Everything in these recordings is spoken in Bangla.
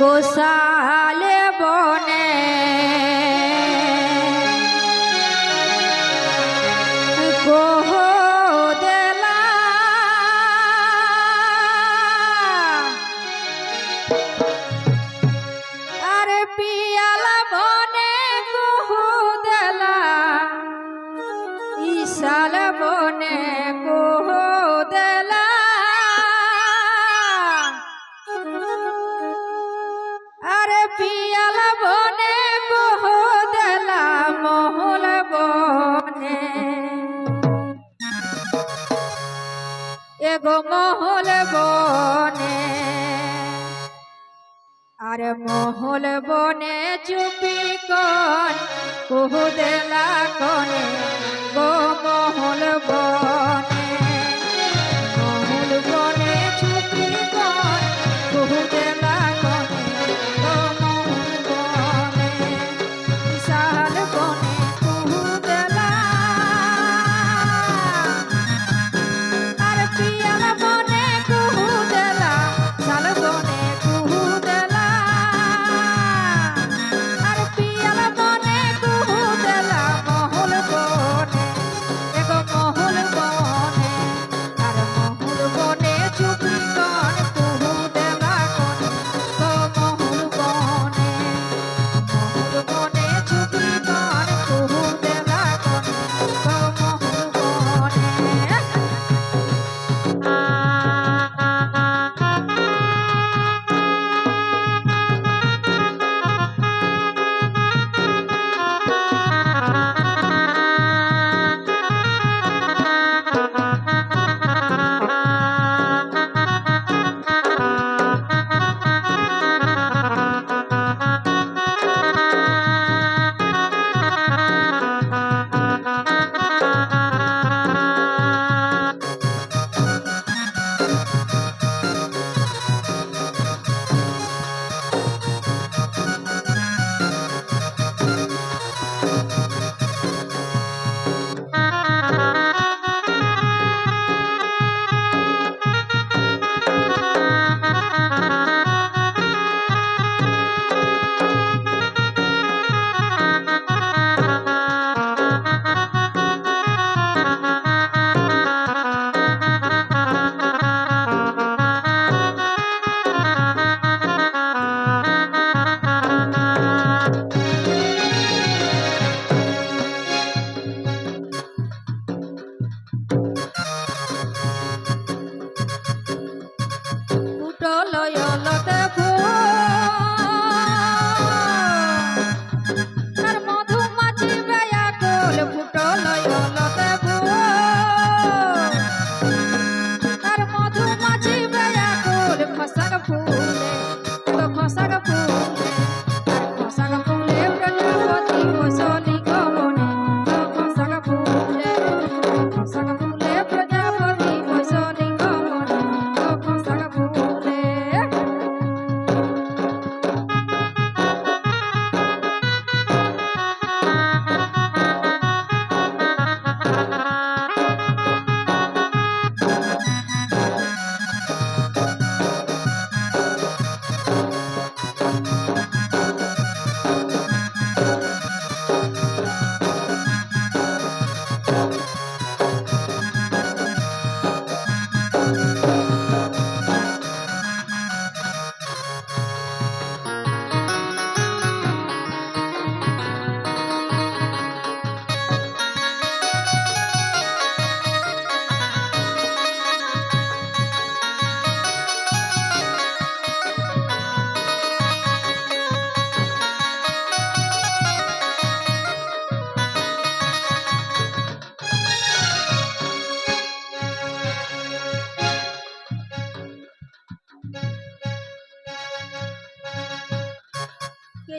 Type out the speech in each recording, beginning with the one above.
গোসাল বনে। কোহ দেলা পি কুহুদেলা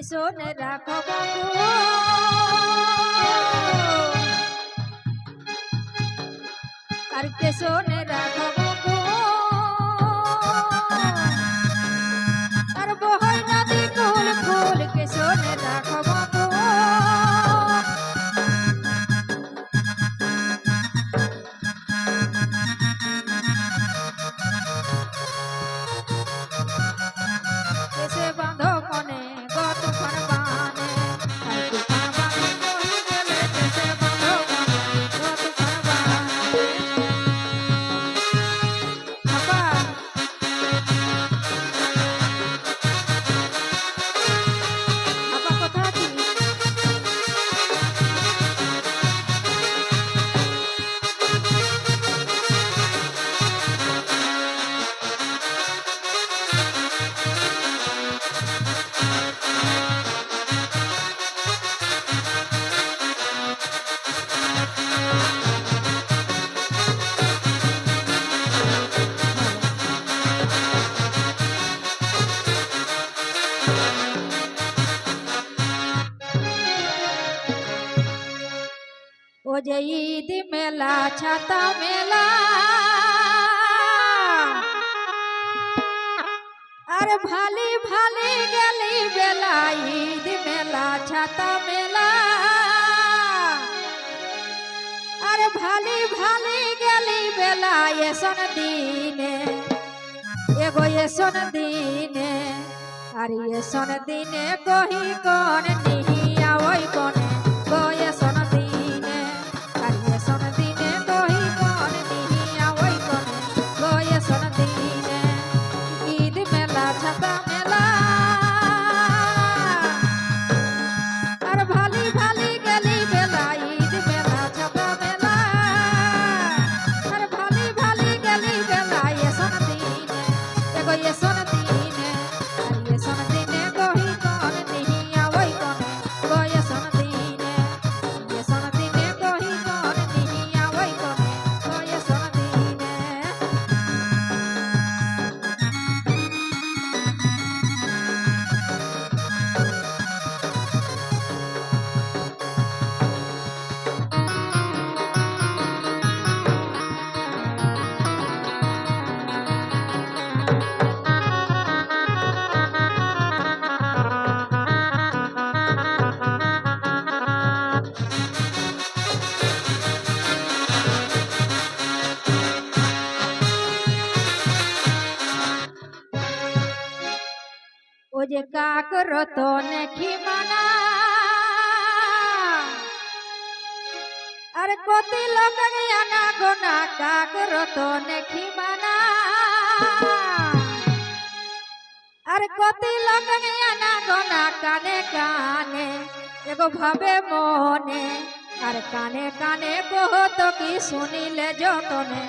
পিছনে রাখো কাকু আর পেছনে রাখো। যে ঈদ মেলা, ছাতা মেলা। আর ভালি ভালি গেলি বেলা, ঈদ মেলা, ছাতা মেলা। আর ভালি ভালি গেলি বেলা, এসন দিনে। এগো এসন দিনে, আর এসন দিনে কহি কোন নিহিয়া যে কাক রতনে খিমানা আরে কতি লোক আনা গোনা কাক রতনে খিমানা আরে কতি লোক আনা গোনা, কানে কানে, এগো ভাবে মনে, আর কানে কানে বহুত কি শুনিলে যতনে।